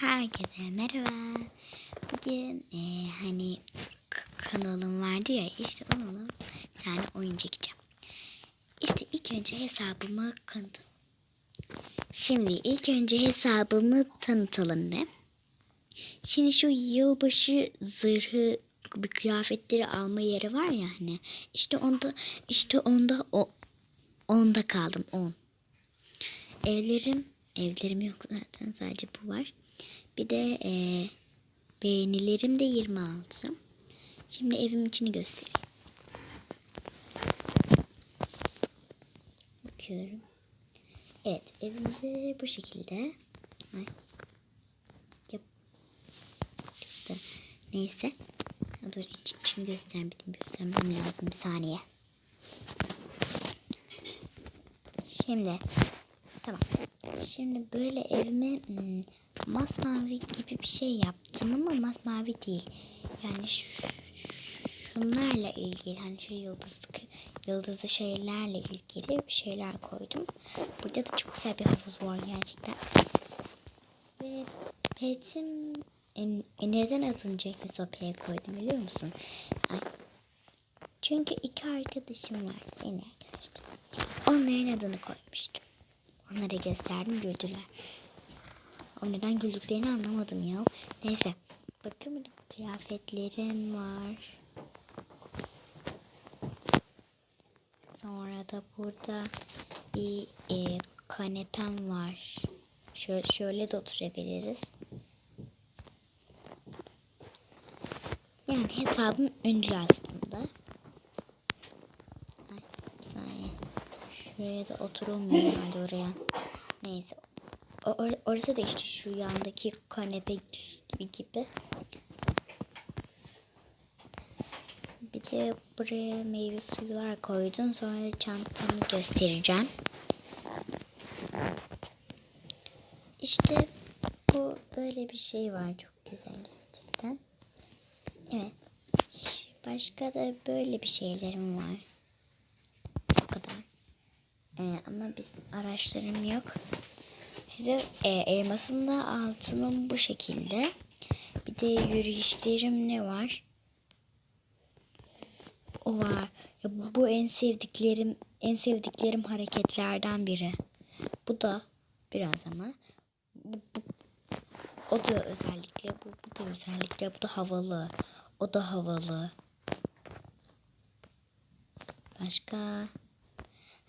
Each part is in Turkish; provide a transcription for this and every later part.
Herkese merhaba. Bugün eee, hani kanalım vardı ya işte onun bir tane oyun çekeceğim. İşte ilk önce hesabımı tanıt. Şimdi ilk önce hesabımı tanıtalım be. Şimdi şu yılbaşı zırhı bir kıyafetleri alma yeri var ya hani. İşte onda işte onda o onda kaldım 10. Evlerim evlerim yok zaten sadece bu var. Bir de eee beğenilerim de 26. Şimdi evim içini göstereyim. Bakıyorum. Evet evimde bu şekilde. Ay. Yap. Neyse. Dur iç, içini göstermedim. Göstermem lazım bir saniye. Şimdi tamam. Şimdi böyle evime hmm, masmavi gibi bir şey yaptım ama masmavi değil. Yani şu, şunlarla ilgili hani şu yıldızlı yıldızlı şeylerle ilgili bir şeyler koydum. Burada da çok güzel bir havuz var gerçekten. Ve petim en, neden az önce Mesopya'ya koydum biliyor musun? Ay. Çünkü iki arkadaşım vardı en iyi arkadaşlar. Onların adını koymuştum. Onlara gösterdim güldüler. O neden güldüklerini anlamadım ya. Neyse. Bakın kıyafetlerim var. Sonra da burada bir e, kanepem var. Şöyle, şöyle de oturabiliriz. Yani hesabım ünlü aslında. Ay, bir saniye. Şuraya da oturulmuyor herhalde oraya. Neyse. Or- orası da işte şu yandaki kanepe gibi gibi. Bir de buraya meyve suyular koydum. Sonra çantamı göstereceğim. İşte bu böyle bir şey var. Çok güzel gerçekten. Evet. Başka da böyle bir şeylerim var. Ee, ama biz araçlarım yok. Size e, elmasında altınım bu şekilde. Bir de yürüyüşlerim ne var? O var. Ya bu, bu en sevdiklerim en sevdiklerim hareketlerden biri. Bu da biraz ama bu, bu, o da özellikle bu, bu da özellikle bu da havalı. O da havalı. Başka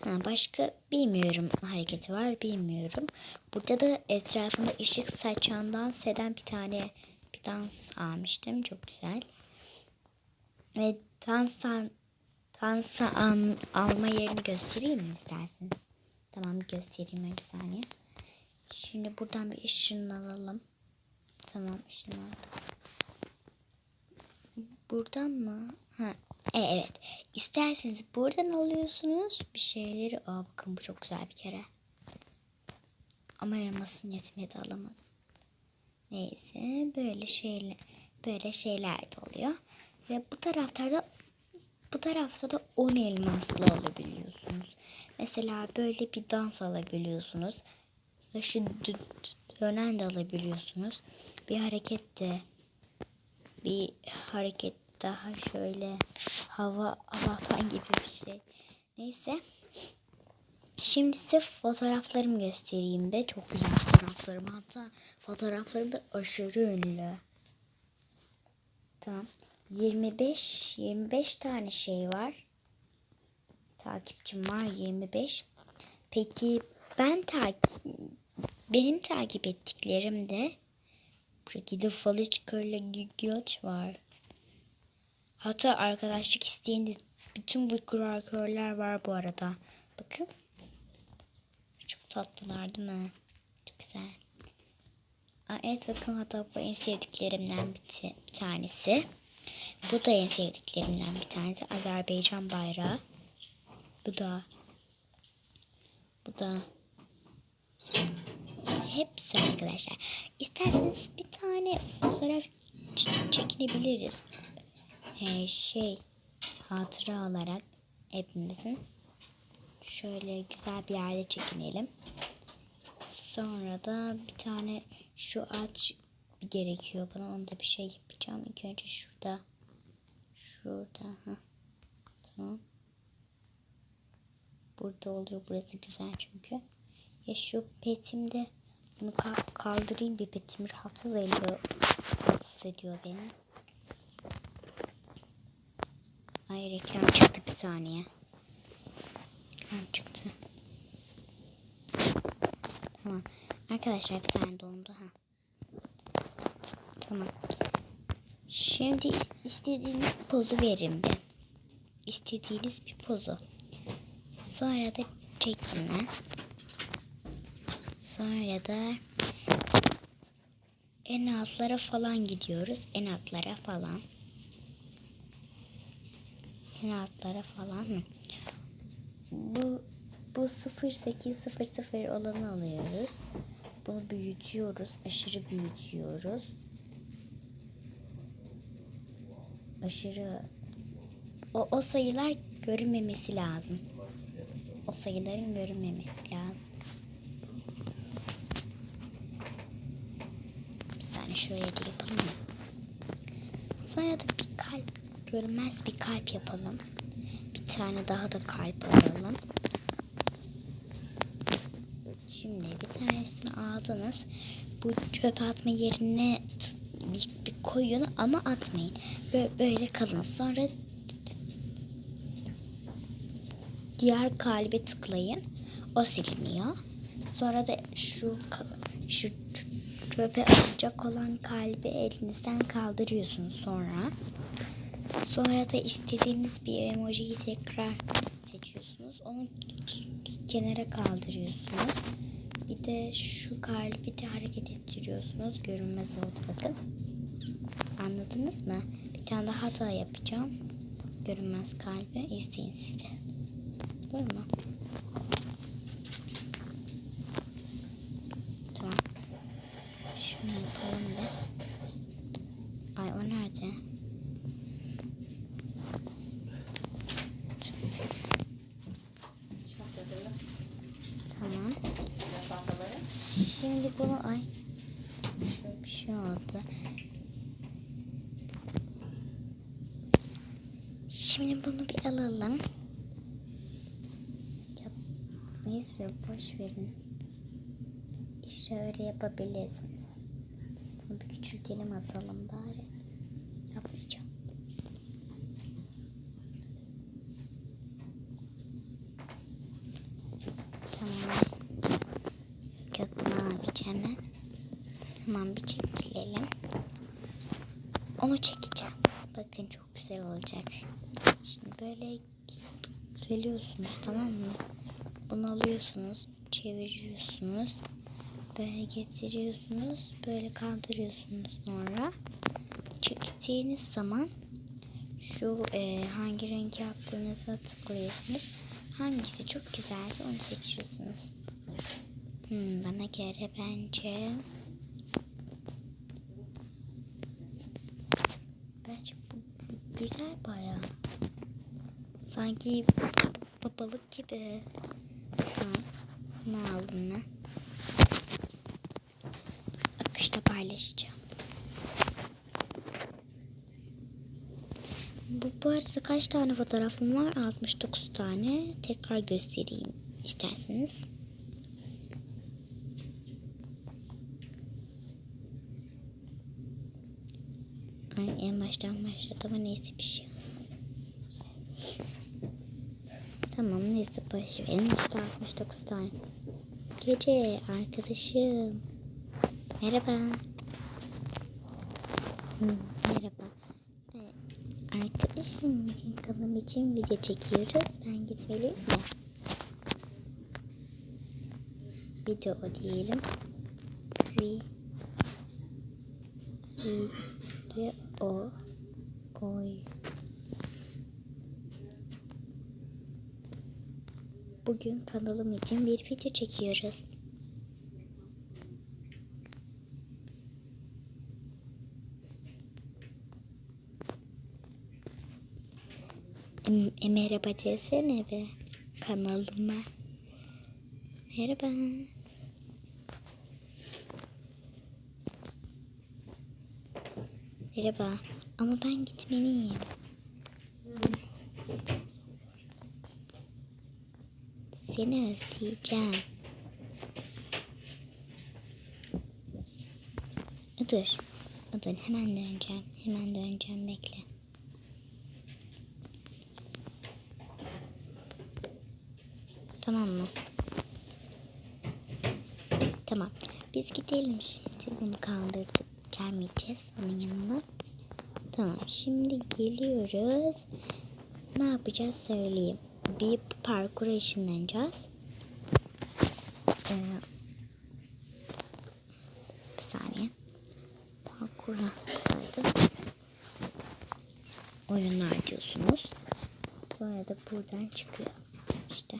Ha, başka bilmiyorum hareketi var bilmiyorum. Burada da etrafında ışık saçan dans eden bir tane bir dans almıştım. Çok güzel. Ve danstan dansa an, alma yerini göstereyim mi isterseniz? Tamam göstereyim bir saniye. Şimdi buradan bir ışın alalım. Tamam ışın aldım. Buradan mı? Ha, evet. İsterseniz buradan alıyorsunuz bir şeyleri. Aa bakın bu çok güzel bir kere. Ama elmasım yetmedi alamadım. Neyse böyle şeyler böyle şeyler de oluyor. Ve bu taraflarda bu tarafta da 10 elmaslı alabiliyorsunuz. Mesela böyle bir dans alabiliyorsunuz. Başı dö- dönen de alabiliyorsunuz. Bir hareket de bir hareket daha şöyle hava havatan gibi bir şey. Neyse. Şimdi size fotoğraflarımı göstereyim be. Çok güzel fotoğraflarım. Hatta fotoğraflarım da aşırı ünlü. Tamam. 25 25 tane şey var. Takipçim var 25. Peki ben takip benim takip ettiklerim de Burada Faliçka ile Gigoç var. Hatta arkadaşlık isteyen de bütün bu kurakörler var bu arada. Bakın. Çok tatlılar değil mi? Çok güzel. Aa, evet bakın hatta bu en sevdiklerimden bir, tanesi. Bu da en sevdiklerimden bir tanesi. Azerbaycan bayrağı. Bu da. Bu da. Hepsi arkadaşlar. İsterseniz bir tane fotoğraf çekinebiliriz. Ee, şey hatıra olarak hepimizin şöyle güzel bir yerde çekinelim. Sonra da bir tane şu ağaç gerekiyor bana. Onda bir şey yapacağım. İlk önce şurada. Şurada. Heh. Tamam. Burada oluyor. Burası güzel çünkü. Ya şu petimde bunu ka- kaldırayım bir petim rahatsız ediyor. Rahatsız ediyor beni. Ay reklam çıktı bir saniye. Reklam çıktı. Tamam. Arkadaşlar bir saniye dondu ha. Tamam. Şimdi is- istediğiniz pozu verin bir. İstediğiniz bir pozu. Sonra da çekimle. Sonra da en altlara falan gidiyoruz. En altlara falan. En altlara falan mı? Bu bu 0800 olanı alıyoruz. Bunu büyütüyoruz. Aşırı büyütüyoruz. Aşırı o, o sayılar görünmemesi lazım. O sayıların görünmemesi lazım. Bir saniye şöyle de yapalım mı? Sonra da bir kalp, görünmez bir kalp yapalım. Bir tane daha da kalp alalım. Şimdi bir tanesini aldınız. Bu çöp atma yerine bir, bir koyun ama atmayın. Böyle, böyle kalın. Sonra diğer kalbe tıklayın. O siliniyor. Sonra da şu şu çöpe atacak olan kalbi elinizden kaldırıyorsunuz sonra. Sonra da istediğiniz bir emojiyi tekrar seçiyorsunuz. Onu kenara kaldırıyorsunuz. Bir de şu kalbi de hareket ettiriyorsunuz. Görünmez oldu bakın. Anladınız mı? Bir tane daha da yapacağım. Görünmez kalbi izleyin siz de. Olur mu? Tamam. Şunu yapalım da. Ay o nerede? Tamam. Şimdi bunu ay şöyle bir şey oldu. Şimdi bunu bir alalım. Yap. Neyse boş verin. İşte öyle yapabilirsiniz. Bunu bir küçültelim atalım bari. Yapmayacağım. Tamam. Yok mavi. Hemen bir çekilelim. Onu çekeceğim. Bakın çok güzel olacak. Şimdi böyle geliyorsunuz tamam mı? Bunu alıyorsunuz, çeviriyorsunuz. Böyle getiriyorsunuz, böyle kaldırıyorsunuz sonra. Çektiğiniz zaman şu e, hangi renk yaptığınıza tıklıyorsunuz. Hangisi çok güzelse onu seçiyorsunuz. Hmm, bana göre bence bu güzel bayağı. Sanki babalık gibi. Tamam. Ne aldım ben? Akışta paylaşacağım. Bu, bu kaç tane fotoğrafım var? 69 tane. Tekrar göstereyim isterseniz. Ay, en baştan başladı ama neyse bir şey olmaz. Tamam neyse boş verin. İşte 69 tane. Gece arkadaşım. Merhaba. Hı, merhaba. Evet, arkadaşım bugün kanım için video çekiyoruz. Ben gitmeliyim de. Video diyelim. Vi video oy. Bugün kanalım için bir video çekiyoruz. E, merhaba desene be kanalıma. Merhaba. Merhaba. Ama ben gitmeliyim. Seni özleyeceğim. Dur. Dur hemen döneceğim. Hemen döneceğim bekle. Tamam mı? Tamam. Biz gidelim şimdi. Bunu kaldırdık. Gelmeyeceğiz onun yanına. Tamam. Şimdi geliyoruz. Ne yapacağız söyleyeyim. Bir parkura ışınlanacağız. Ee, bir saniye. Parkura kaydı. Oyunlar diyorsunuz. Bu arada buradan çıkıyor. İşte.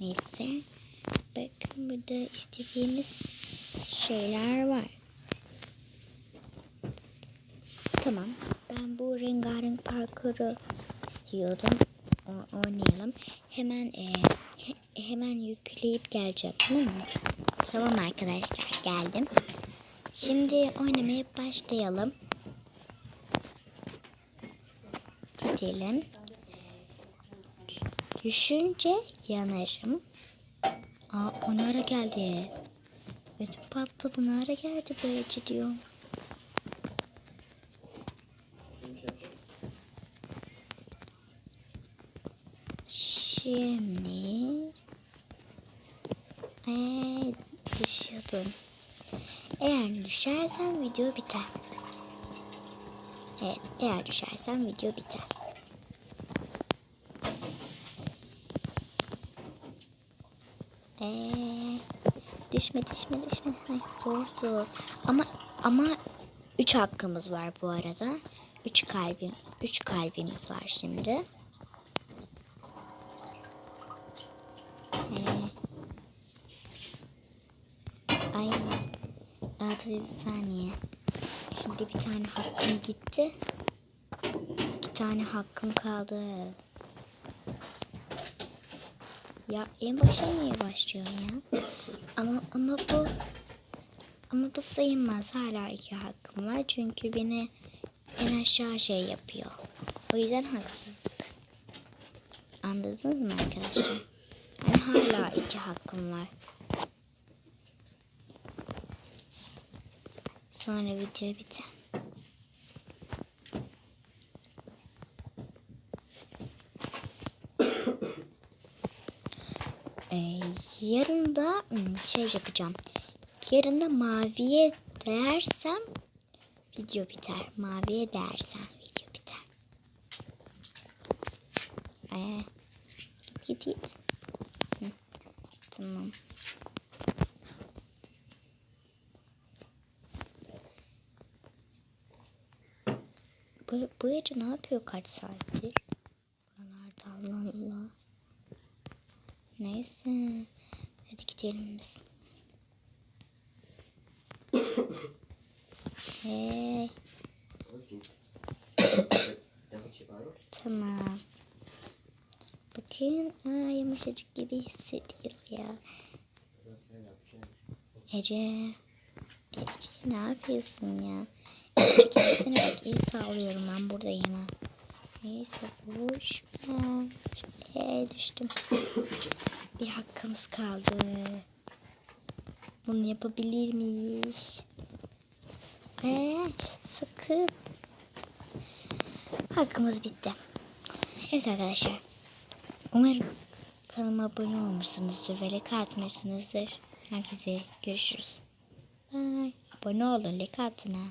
Neyse. Bakın burada istediğimiz şeyler var. Tamam. Ben bu rengarenk parkuru istiyordum. O- oynayalım. Hemen e, he- hemen yükleyip geleceğim. Tamam mı? Tamam arkadaşlar geldim. Şimdi oynamaya başlayalım. Gidelim. Düşünce yanarım. Aa o ne ara geldi? Ödüm patladı ne ara geldi böylece diyor. Şimdi ee, düşüyordum. Eğer düşersem video biter. Evet eğer düşersem video biter. Ee, düşme düşme düşme. Ay, zor zor. Ama ama üç hakkımız var bu arada. Üç kalbim, üç kalbimiz var şimdi. Ee, ay, bir saniye. Şimdi bir tane hakkım gitti. İki tane hakkım kaldı. Ya en başa niye başlıyor ya? Ama ama bu ama bu sayılmaz. Hala iki hakkım var. Çünkü beni en aşağı şey yapıyor. O yüzden haksızlık. Anladınız mı arkadaşlar? Yani hala iki hakkım var. Sonra video biter. Ee, yarın da hmm, şey yapacağım. Yarın da maviye dersem video biter. Maviye dersem video biter. Ee. Hı, tamam. Bu, gece ne yapıyor kaç saattir? Buralarda Allah Allah. Neyse. Hadi gidelim biz. Hey, tamam. Bakın, aa, yumuşacık gibi hissediyor ya. Ece, Ece ne yapıyorsun ya? Bak, iyi sağlıyorum ben buradayım ha. Neyse, boş ver. Düştüm. Bir hakkımız kaldı. Bunu yapabilir miyiz? Ee, sakın. Hakkımız bitti. Evet arkadaşlar. Umarım kanalıma abone olmuşsunuzdur ve like atmışsınızdır. Herkese görüşürüz. Bye. Abone olun, like atın ha.